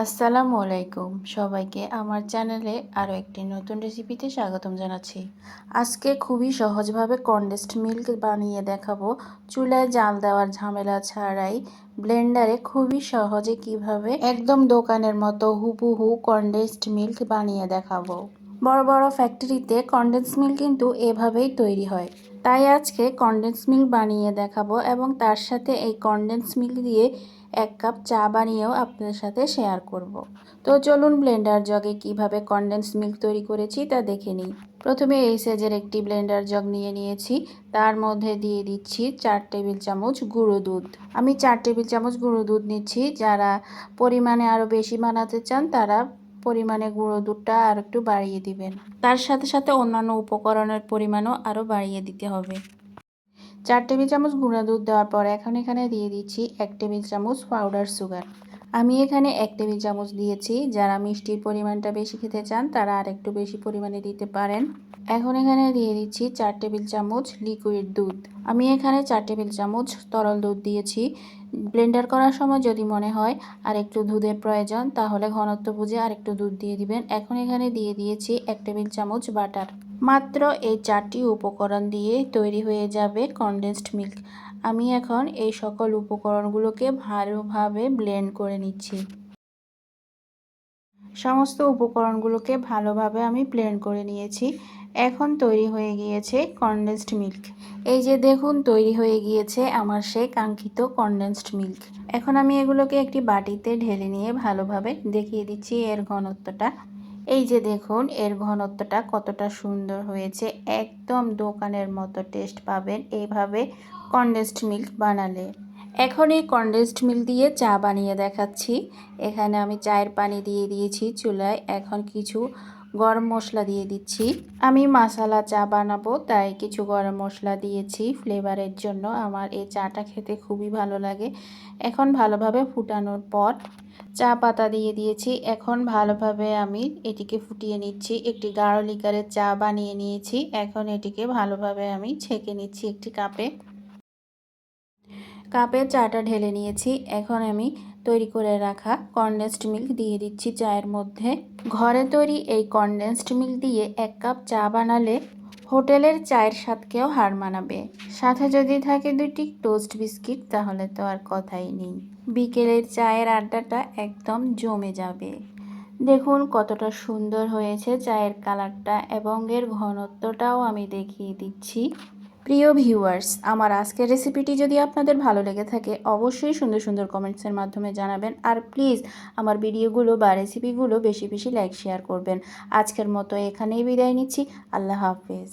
আসসালামু আলাইকুম। সবাইকে আমার চ্যানেলে আরও একটি নতুন রেসিপিতে স্বাগতম জানাচ্ছি। আজকে খুবই সহজভাবে কনডেন্সড মিল্ক বানিয়ে দেখাবো। চুলায় জাল দেওয়ার ঝামেলা ছাড়াই ব্লেন্ডারে খুবই সহজে কীভাবে একদম দোকানের মতো হুবহু কনডেন্সড মিল্ক বানিয়ে দেখাবো। বড় বড় ফ্যাক্টরিতে কনডেন্স মিল্ক কিন্তু এভাবেই তৈরি হয়। তাই আজকে কনডেন্স মিল্ক বানিয়ে দেখাবো এবং তার সাথে এই কনডেন্স মিল্ক দিয়ে এক কাপ চা বানিয়েও আপনাদের সাথে শেয়ার করব। তো চলুন ব্লেন্ডার জগে কীভাবে কনডেন্স মিল্ক তৈরি করেছি তা দেখে নিই। প্রথমে এই সাইজের একটি ব্লেন্ডার জগ নিয়ে নিয়েছি। তার মধ্যে দিয়ে দিচ্ছি চার টেবিল চামচ গুঁড়ো দুধ। আমি চার টেবিল চামচ গুঁড়ো দুধ নিচ্ছি। যারা পরিমাণে আরও বেশি বানাতে চান তারা পরিমাণে গুঁড়ো দুধটা আর একটু বাড়িয়ে দিবেন। তার সাথে সাথে অন্যান্য উপকরণের পরিমাণও আরও বাড়িয়ে দিতে হবে। চার টেবিল চামচ গুঁড়া দুধ দেওয়ার পর এখন এখানে দিয়ে দিচ্ছি এক টেবিল চামচ পাউডার সুগার। আমি এখানে এক টেবিল চামচ দিয়েছি। যারা মিষ্টির পরিমাণটা বেশি খেতে চান, তারা আর একটু বেশি পরিমাণে দিতে পারেন। এখন এখানে দিয়ে দিচ্ছি চার টেবিল চামচ লিকুইড দুধ। আমি এখানে চার টেবিল চামচ তরল দুধ দিয়েছি। ব্লেন্ডার করার সময় যদি মনে হয় আর একটু দুধের প্রয়োজন, তাহলে ঘনত্ব বুঝে আর একটু দুধ দিয়ে দিবেন। এখন এখানে দিয়ে দিয়েছি এক টেবিল চামচ বাটার। মাত্র এই চারটি উপকরণ দিয়ে তৈরি হয়ে যাবে কনডেন্সড মিল্ক আমি এখন এই সকল উপকরণগুলোকে ভালোভাবে ব্লেন্ড করে নিচ্ছি। সমস্ত উপকরণগুলোকে ভালোভাবে আমি ব্লেন্ড করে নিয়েছি। এখন তৈরি হয়ে গিয়েছে কনডেন্সড মিল্ক এই যে দেখুন, তৈরি হয়ে গিয়েছে আমার সেই কাঙ্ক্ষিত কনডেন্সড মিল্ক এখন আমি এগুলোকে একটি বাটিতে ঢেলে নিয়ে ভালোভাবে দেখিয়ে দিচ্ছি এর ঘনত্বটা। এই যে দেখুন, এর ঘনত্বটা কতটা সুন্দর হয়েছে। একদম দোকানের মতো টেস্ট পাবেন এইভাবে কনডেন্সড মিল্ক বানালে। এখন এই কনডেন্সড মিল্ক দিয়ে চা বানিয়ে দেখাচ্ছি। এখানে আমি চায়ের পানি দিয়ে দিয়েছি চুলায়। এখন কিছু গরম মশলা দিয়ে দিচ্ছি। আমি মশালা চা বানাবো, তাই কিছু গরম মশলা দিয়েছি ফ্লেভারের জন্য। আমার এই চাটা খেতে খুবই ভালো লাগে। এখন ভালোভাবে ফুটানোর পর চা পাতা দিয়ে দিয়েছি। এখন ভালোভাবে আমি এটিকে ফুটিয়ে নিচ্ছি। একটি গাঢ় লিকারের চা বানিয়ে নিয়েছি। এখন এটিকে ভালোভাবে আমি ছেঁকে নিচ্ছি একটি কাপে। কাপে চাটা ঢেলে নিয়েছি। এখন আমি তৈরি করে রাখা কনডেন্সড মিল্ক দিয়ে দিচ্ছি চায়ের মধ্যে। ঘরে তৈরি এই কনডেন্সড মিল্ক দিয়ে এক কাপ চা বানালে হোটেলের চায়ের স্বাদকেও হার মানাবে। সাথে যদি থাকে দুটি টোস্ট বিস্কিট, তাহলে তো আর কথাই নেই। বিকেলের চায়ের আড্ডাটা একদম জমে যাবে। দেখুন কতটা সুন্দর হয়েছে চায়ের কালারটা এবং এর ঘনত্বটাও আমি দেখিয়ে দিচ্ছি। প্রিয় ভিউয়ার্স, আমার আজকের রেসিপিটি যদি আপনাদের ভালো লেগে থাকে, অবশ্যই সুন্দর সুন্দর কমেন্টসের মাধ্যমে জানাবেন। আর প্লিজ আমার ভিডিওগুলো বা রেসিপিগুলো বেশি বেশি লাইক শেয়ার করবেন। আজকের মতো এখানেই বিদায় নিচ্ছি। আল্লাহ হাফেজ।